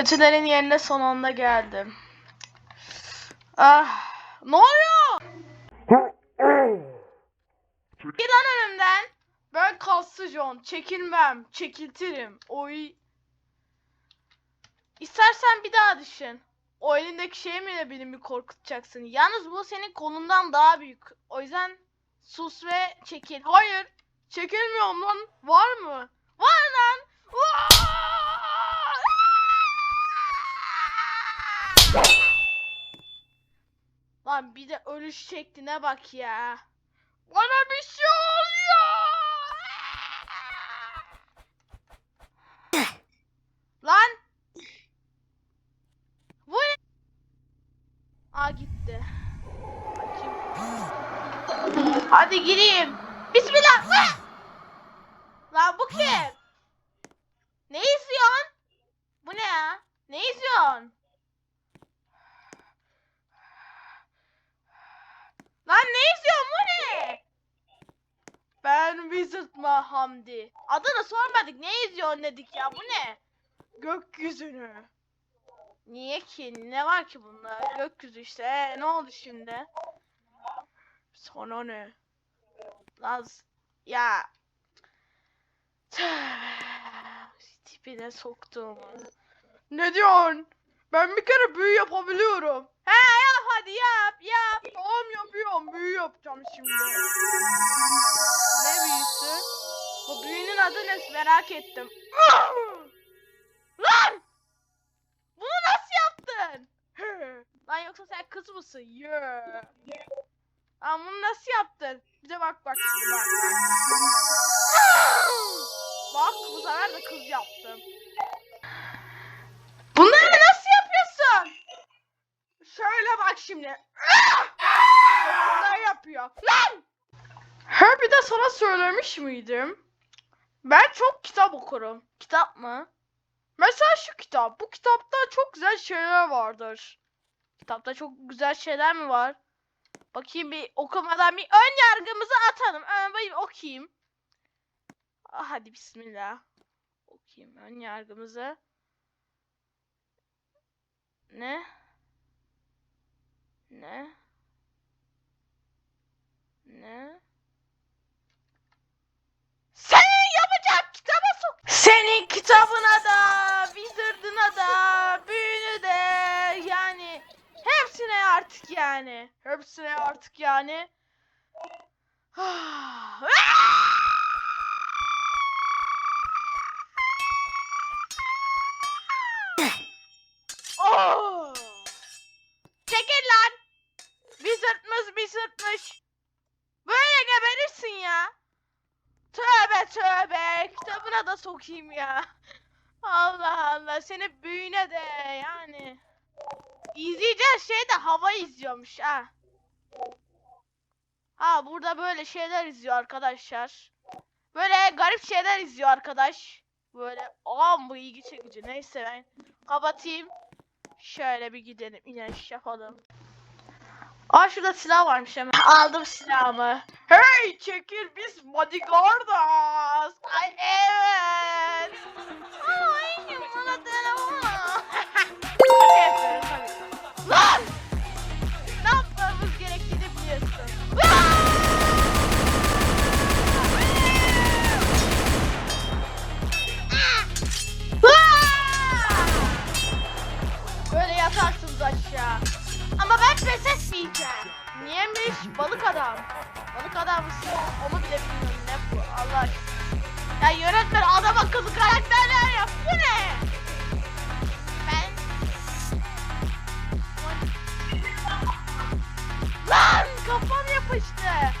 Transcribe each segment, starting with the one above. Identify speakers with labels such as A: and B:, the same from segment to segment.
A: Kötülerin yerine son anda geldim. Ah, ne oluyor? Git lan önümden. Ben kaslı John. Çekilmem. Çekiltirim. Oy. İstersen bir daha düşün. O elindeki şey mi beni mi korkutacaksın? Yalnız bu senin kolundan daha büyük. O yüzden sus ve çekil. Hayır. Çekilmiyorum lan. Var mı? Var lan. Lan bir de ölüş şekline bak ya. Bana bir şey oluyor. Lan. Bu ne? Aa gitti. Hadi gireyim. Bismillah. Ah! Lan bu kim? Ne izliyorsun? Bu ne ya? Ne izliyorsun? Lan ne izliyorsun bu ne? Ben Wizard Ma Hamdi. Adını sormadık. Ne izliyorsun dedik ya. Bu ne? Gökyüzünü. Niye ki? Ne var ki bunda? Gökyüzü işte. Ee, ne oldu şimdi? Sonra ne? Laz. Ya. Tipine soktum. Ne diyorsun? Ben bir kere büyü yapabiliyorum. He yap hadi yap yap. Tamam yapıyorum. Büyü yapacağım şimdi. Ne büyüsü? Bu büyünün adı ne merak ettim. Lan! Bunu nasıl yaptın? Lan yoksa sen kız mısın? Yeah. Lan bunu nasıl yaptın? Bir de bak bak şimdi bak. Bak bu sefer de kız yaptım. Bunları nasıl yapıyorsun? Şöyle bak şimdi. Bunlar yapıyor. Lan! Her bir de sana söylemiş miydim? Ben çok kitap okurum. Kitap mı? Mesela şu kitap. Bu kitapta çok güzel şeyler vardır. Kitapta çok güzel şeyler mi var? Bakayım bir okumadan bir ön yargımızı atalım. Ön bir okuyayım. Ah, Hadi bismillah. Okuyayım ön yargımızı. Ne? Ne? Ne? Senin kitabına da, wizard'ına da, büyünü de yani hepsine artık yani. Hepsine artık yani. Kitabına da sokayım ya. Allah Allah. Seni büyüne de yani. İzleyeceğiz şey de hava izliyormuş ha. Ha burada böyle şeyler izliyor arkadaşlar. Böyle garip şeyler izliyor arkadaş. Böyle aa bu ilgi çekici. Neyse ben kapatayım. Şöyle bir gidelim iniş yapalım. Aa şurada silah varmış hemen. Aldım silahımı. Hey çekil biz bodyguardız. Ay evet. Ay обычная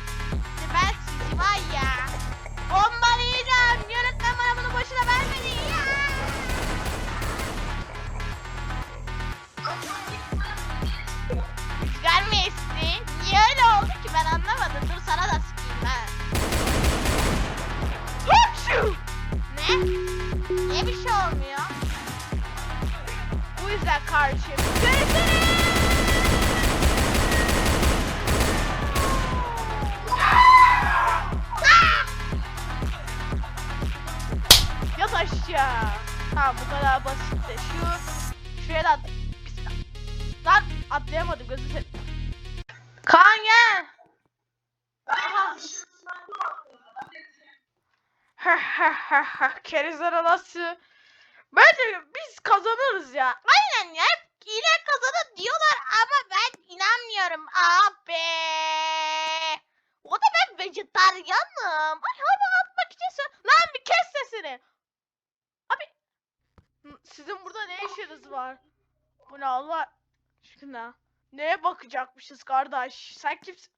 A: Kerizler anası. Bence biz kazanırız ya. Aynen ya. Hep iyiler kazanır diyorlar ama ben inanmıyorum abi. O da ben vejetaryanım. Ay hava atmak için sö- Lan bir kes sesini. Abi. Sizin burada ne işiniz var? Bu ne Allah aşkına? Neye bakacakmışız kardeş? Sen kimsin?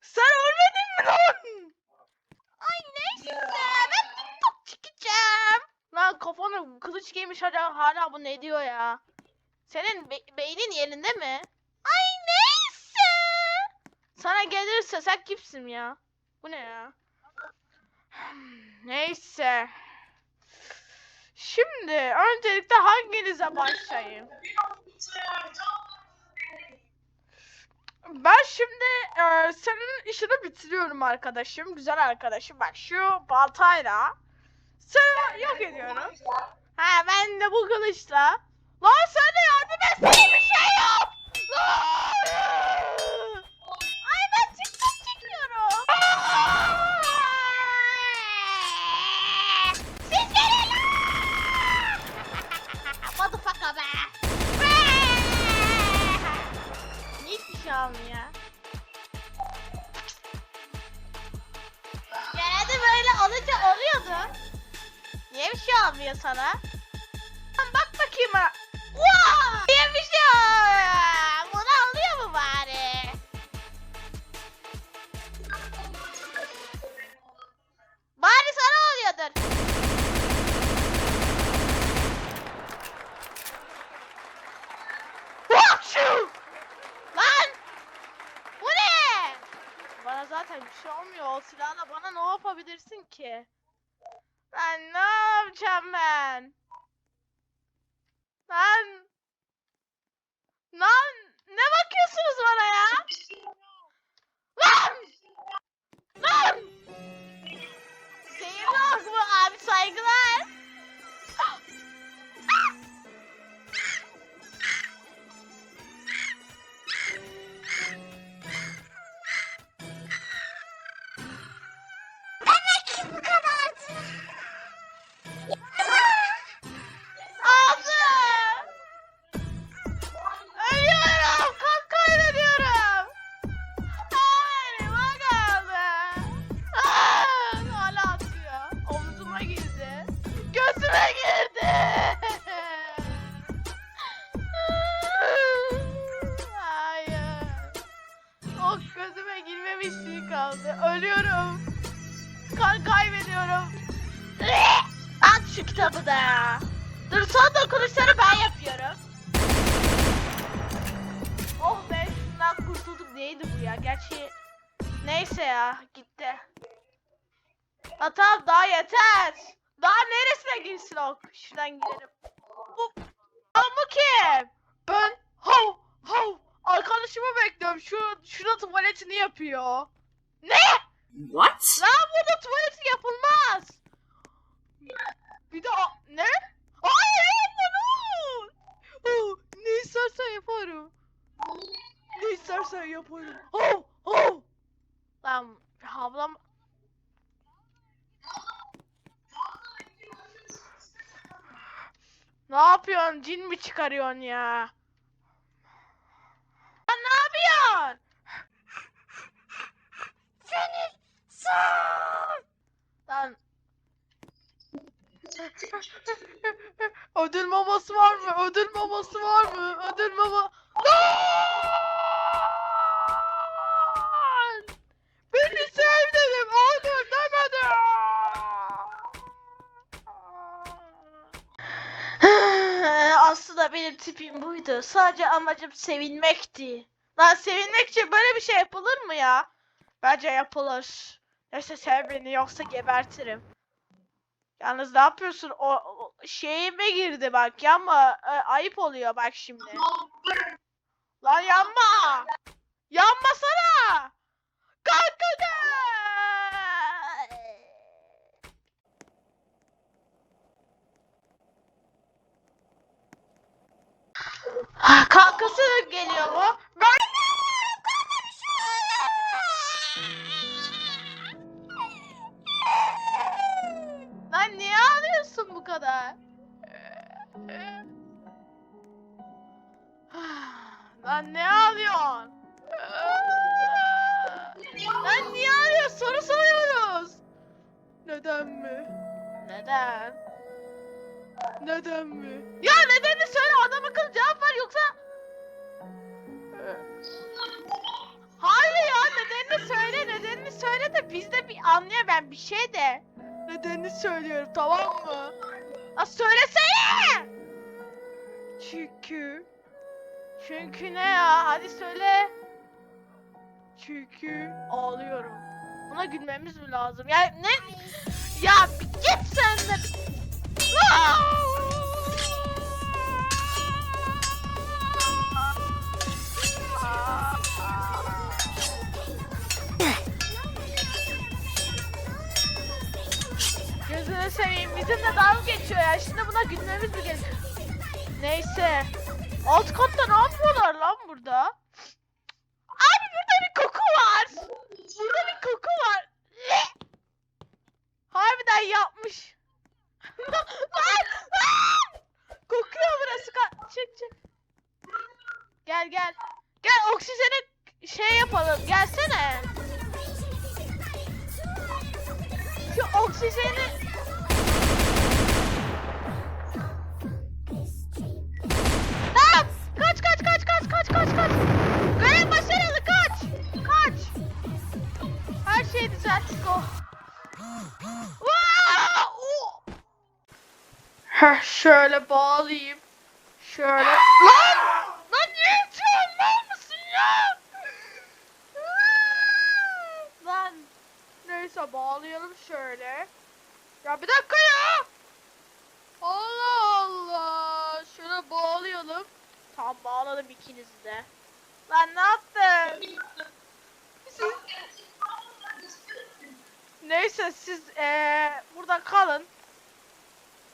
A: Sen ölmedin mi lan? Ay neyse ben Çekeceğim. Lan kafana kılıç giymiş hala, hala bu ne diyor ya? Senin be- beynin yerinde mi? Ay neyse. Sana gelirse sen kimsin ya? Bu ne ya? Neyse. Şimdi öncelikle hanginize başlayayım? Ben şimdi e, senin işini bitiriyorum arkadaşım. Güzel arkadaşım. Bak şu baltayla seni yok ediyorum. Ha ben de bu kılıçla. Lan sen de yardım şu kitabı da. Dur son dokunuşları ben yapıyorum. Oh be şundan kurtulduk. Neydi bu ya? Gerçi neyse ya gitti. Ha tamam daha yeter. Daha neresine girsin o? Şuradan girelim. Bu, bu kim? Ben hav hav arkadaşımı bekliyorum. Şu şurada tuvaletini yapıyor. Ne?
B: What?
A: Lan burada tuvaleti yapılmaz. Bir de a- ne? Hayır yapma ne? Oh, ne istersen yaparım. Ne istersen yaparım. Oh, oh. Lan havlam... Ne yapıyorsun? Cin mi çıkarıyorsun ya? Lan ne yapıyorsun? Seni sor. Lan. Ödül maması var mı? Ödül maması var mı? Ödül mama... Lan! Beni sev dedim. Öldür demedim. Aslında benim tipim buydu. Sadece amacım sevinmekti. Lan sevinmek için böyle bir şey yapılır mı ya? Bence yapılır. Neyse sev beni yoksa gebertirim. Yalnız ne yapıyorsun? O, o şeyime girdi bak yanma. E, ayıp oluyor bak şimdi. Lan yanma. Yanmasana. Kalk hadi. Kankası geliyor mu? Kadar? Lan ne ağlıyorsun? Lan niye ağlıyorsun? Soru soruyoruz. Neden mi? Neden? Neden mi? Ya nedenini söyle adam akıllı cevap ver yoksa... Hayır ya nedenini söyle nedenini söyle de biz de bir anlıyor ben bir şey de. Nedenini söylüyorum tamam mı? Ha söylesene! Çünkü... Çünkü ne ya? Hadi söyle. Çünkü ağlıyorum. Buna gülmemiz mi lazım? Ya ne? Ya bir git sen de. Gözünü seveyim bizimle dalga geçiyor ya. Şimdi buna gülmemiz mi gerekiyor? Neyse. Alt katta ne yapıyorlar lan burada? Abi burada bir koku var. Burada bir koku var. Harbiden yapmış. lan! Kokuyor burası. Ka- çık çık. Gel gel. Gel oksijeni şey yapalım. Gelsene. Şu oksijeni kaç. Görev başarılı kaç. Kaç. Her şeyi düzelttik o. Vaa! Oo! Heh, şöyle bağlayayım. Şöyle. Lan! Lan niye itiyorsun? Mal mısın ya? Lan. Neyse bağlayalım şöyle. Ya bir dakika ya. Allah Allah. Şöyle bağlayalım. Tam bağladım ikinizi de. Lan ne yaptın? Siz... Neyse siz eee burada kalın.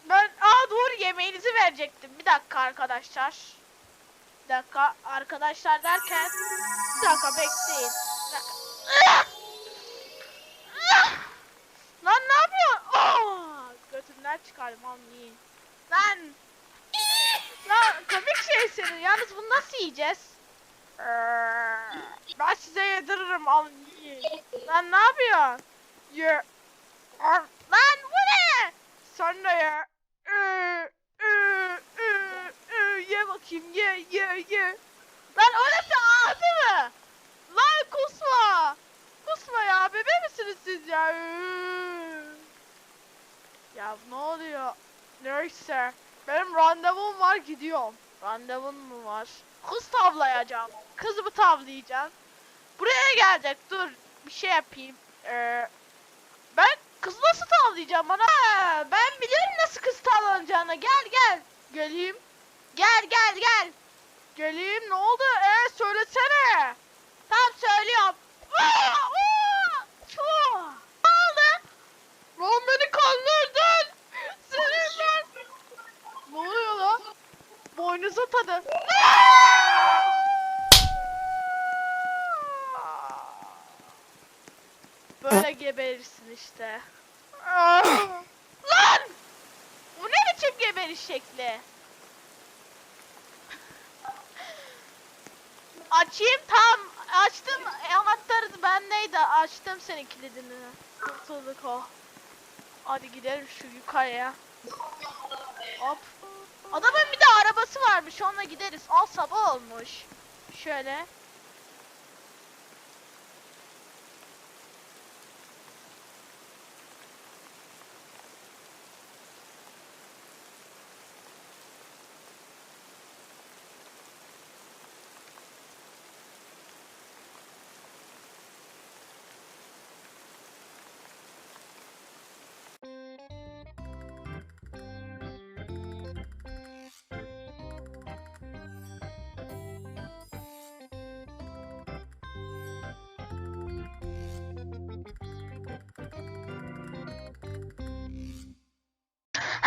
A: Ben aa doğru yemeğinizi verecektim. Bir dakika arkadaşlar. Bir dakika arkadaşlar derken bir dakika bekleyin. Bir dakika. Lan ne yapıyorsun? Aa, götümden çıkardım anlayın. Lan. Lan komik şey senin. Yalnız bunu nasıl yiyeceğiz? Ee, Ben size yediririm alın yiyin. Lan ne yapıyorsun? Ye. Ar- Lan bu ne? Sen de ye. Ee, ee, ee, ee, Ye bakayım ye ye ye. Lan o ne ağzı mı? Lan kusma. Kusma ya bebe misiniz siz ya? Ee. Ya ne oluyor? Neyse. Benim randevum var gidiyorum. Randevun mu var? Kız tavlayacağım. Kızı mı tavlayacağım? Buraya gelecek. Dur. Bir şey yapayım. Ee, ben kız nasıl tavlayacağım bana? Ben biliyorum nasıl kız tavlanacağını. Gel gel. Geleyim. Gel gel gel. Geleyim ne oldu? Ee söylesene. Tamam söylüyorum. Aa, çuh. Ne oldu? Lan beni kandırdın. Senin ben. Ne oluyor lan? Boynuza tadı. Böyle geberirsin işte. Lan! Bu ne biçim geberiş şekli? Açayım tam açtım anahtarı bendeydi açtım senin kilidini. Kurtulduk o. Hadi gidelim şu yukarıya. Hop. Adamın bir de arabası varmış onunla gideriz. Al sabah olmuş. Şöyle.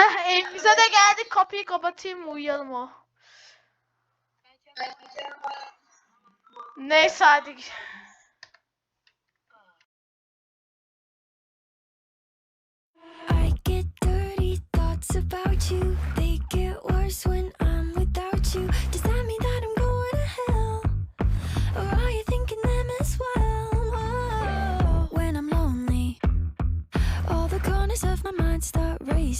A: Evimize de geldik. Kapıyı kapatayım mı? Uyuyalım o. Neyse hadi.
B: about you They get worse when I'm without you Does that mean that I'm going to hell? Or are you thinking them as well? Whoa. When I'm lonely All the corners of my mind start racing